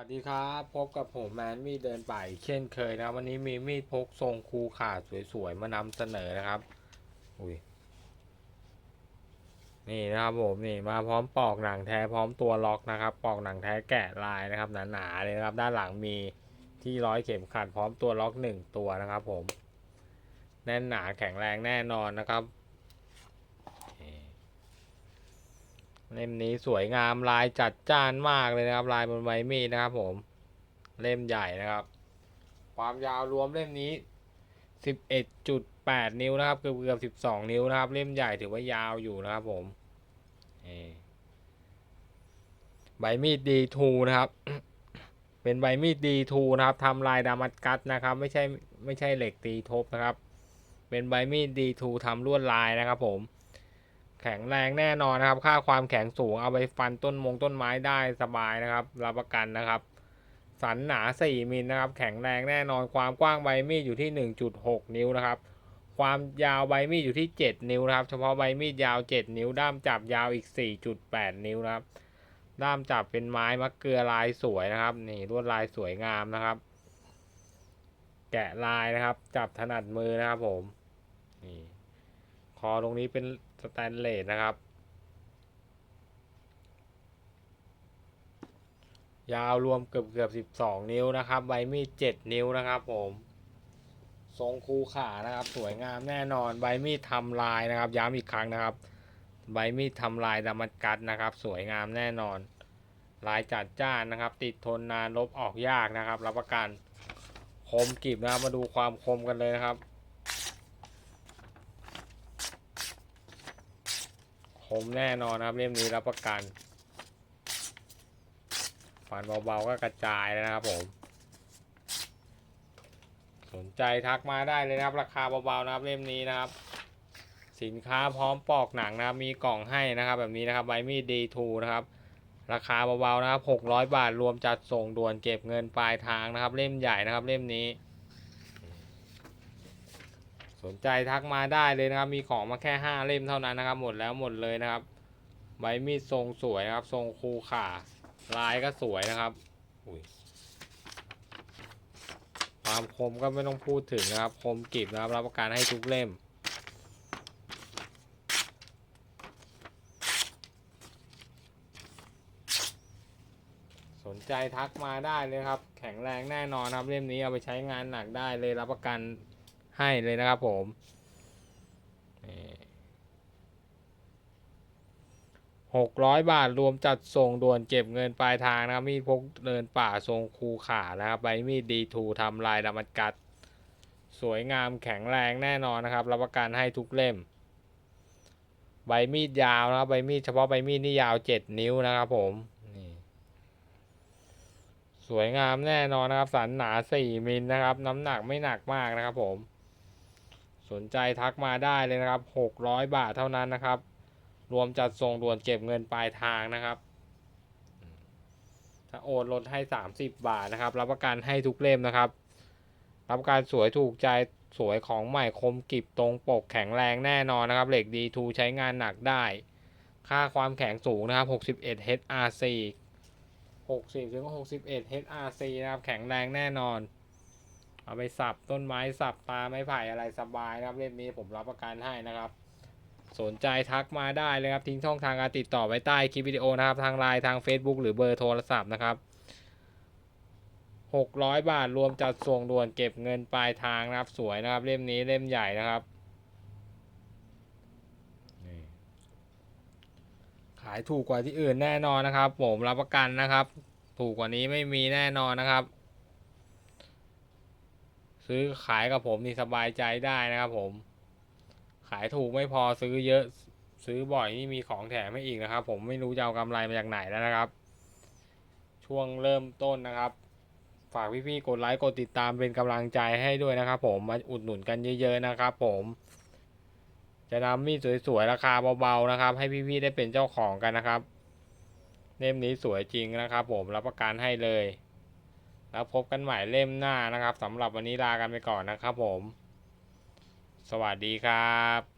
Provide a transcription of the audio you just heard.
วัสดีครับพบกับผมแมนมีเดินป่าเช่นเคยนะ วันนี้มีมีดพกทรงคูขาดสวยๆมานำเสนอนะครับ อุ้ยนี่นะครับผมนี่มาพร้อมปอกหนังแท้พร้อมตัวล็อกนะครับ ปอกหนังแท้แกะลายนะครับหนาๆเลยนะครับ ด้านหลังมีที่ร้อยเข็มขัดพร้อมตัวล็อกหนึ่งตัวนะครับ ผม แน่นหนาแข็งแรงแน่นอนนะครับ เล่มนี้สวยงามลายจัดจ้านมากเลยนะครับ ลายบนใบมีดนะครับ ผม เล่มใหญ่นะครับ ความยาวรวมเล่มนี้ 11.8 นิ้วนะครับเกือบเกือบ12 นิ้วนะครับ เล่มใหญ่ถือว่ายาวอยู่นะครับ ผมใบมีด D2 นะครับเป็นใบมีด D2 นะครับทำลายดามัดกัดนะครับ ไม่ใช่ไม่ใช่เหล็กตีทบนะครับ เป็นใบมีด D2 ทำลวดลายนะครับ ผม แข็งแรงแน่นอนนะครับ ค่าความแข็งสูงเอาไปฟันต้นมงต้นไม้ได้สบายนะครับ รับประกันนะครับ สันหนา 4มิลนะครับ แข็งแรงแน่นอน ความกว้างใบมีดอยู่ที่ 1.6 นิ้วนะครับ ความยาวใบมีดอยู่ที่ 7 นิ้วนะครับ เฉพาะใบมีดยาว 7 นิ้ว ด้ามจับยาวอีก 4.8 นิ้วนะครับ ด้ามจับเป็นไม้มะเกลือลายสวยนะครับ นี่ลวดลายสวยงามนะครับ แกะลายนะครับ จับถนัดมือนะครับผม นี่ คอตรงนี้เป็น สแตนเลสนะครับ ยาวรวมเกือบเกือบสิบสองนิ้วนะครับใบมีดเจ็ดนิ้วนะครับผมทรงคูขานะครับ สวยงามแน่นอนใบมีดทำลายนะครับ ย้ำอีกครั้งนะครับ ใบมีดทำลายดามัดกัดนะครับ สวยงามแน่นอน ลายจัดจ้านนะครับ ติดทนนานลบออกยากนะครับ รับประกันคมกริบนะครับมาดูความคมกันเลยนะครับ คมแน่นอนครับเล่มนี้รับประกันฟันเบาๆก็กระจายแล้วนะครับผม สนใจทักมาได้เลยนะครับ ราคาเบาๆนะครับเล่มนี้นะครับ สินค้าพร้อมปอกหนังนะครับ มีกล่องให้นะครับ แบบนี้นะครับใบมีด D2 นะครับ ราคาเบาๆนะครับ600 บาทรวมจัดส่งด่วนเก็บเงินปลายทางนะครับ เล่มใหญ่นะครับเล่มนี้ สนใจทักมาได้เลยนะครับ มีของมาแค่ 5 เล่มเท่านั้นนะครับ หมดแล้วหมดเลยนะครับ ใบมีดทรงสวยนะครับ ทรงคูขาลายก็สวยนะครับอุยความคมก็ไม่ต้องพูดถึงนะครับ คมกริบนะครับ รับประกันให้ทุกเล่ม สนใจทักมาได้เลยครับ แข็งแรงแน่นอนครับ เล่มนี้เอาไปใช้งานหนักได้เลยรับประกัน ให้เลยนะครับผมหกร้อยบาทรวมจัดส่งด่วนเก็บเงินปลายทางนะครับมีดพกเดินป่าทรงคูขานะครับใบมีดดีทูทำลายดามัดกัด สวยงามแข็งแรงแน่นอนนะครับ รับประกันให้ทุกเล่ม ใบมีดยาวนะครับใบมีดเฉพาะใบมีดนี่ยาวเจ็ดนิ้วนะครับผมสวยงามแน่นอนนะครับ สันหนา4มิลนะครับ น้ำหนักไม่หนักมากนะครับผม สนใจทักมาได้เลยนะครับ 600 บาทเท่านั้นนะครับ รวมจัดส่งด่วนเก็บเงินปลายทางนะครับ ถ้าโอนลดให้ 30 บาทนะครับ รับประกันให้ทุกเล่มนะครับ รับประกันสวยถูกใจสวยของใหม่คมกริบตรงปกแข็งแรงแน่นอนนะครับ เหล็กดีทูใช้งานหนักได้ ค่าความแข็งสูงนะครับ 61 HRC 60ถึง61 HRC นะครับ แข็งแรงแน่นอน เอาไปสับต้นไม้สับตาไม้ไผ่อะไรสบายนะครับเล่มนี้ผมรับประกันให้นะครับ สนใจทักมาได้เลยครับทิ้งช่องทางการติดต่อไว้ใต้คลิปวิดีโอนะครับ ทางไลน์ทาง Facebook หรือเบอร์โทรศัพท์นะครับ600 บาทรวมจัดส่งด่วนเก็บเงินปลายทางนะครับสวยนะครับ เล่มนี้เล่มใหญ่นะครับขายถูกกว่าที่อื่นแน่นอนนะครับ ผมรับประกันนะครับ ถูกกว่านี้ไม่มีแน่นอนนะครับ ซื้อขายกับผมนี่สบายใจได้นะครับผม ขายถูกไม่พอซื้อเยอะซื้อบ่อยนี่มีของแถมให้อีกนะครับ ผมไม่รู้จะเอากำไรมาจากไหนแล้วนะครับ ช่วงเริ่มต้นนะครับ ฝากพี่ๆกดไลค์กดติดตามเป็นกำลังใจให้ด้วยนะครับ ผมมาอุดหนุนกันเยอะ ๆนะครับ ผมจะนำมีดสวยๆ ราคาเบาๆ นะครับ ให้พี่ๆ ได้เป็นเจ้าของกันนะครับ เล่มนี้สวยจริงนะครับผมรับประกันให้เลย แล้วพบกันใหม่เล่มหน้านะครับสำหรับวันนี้ลากันไปก่อนนะครับผม สวัสดีครับ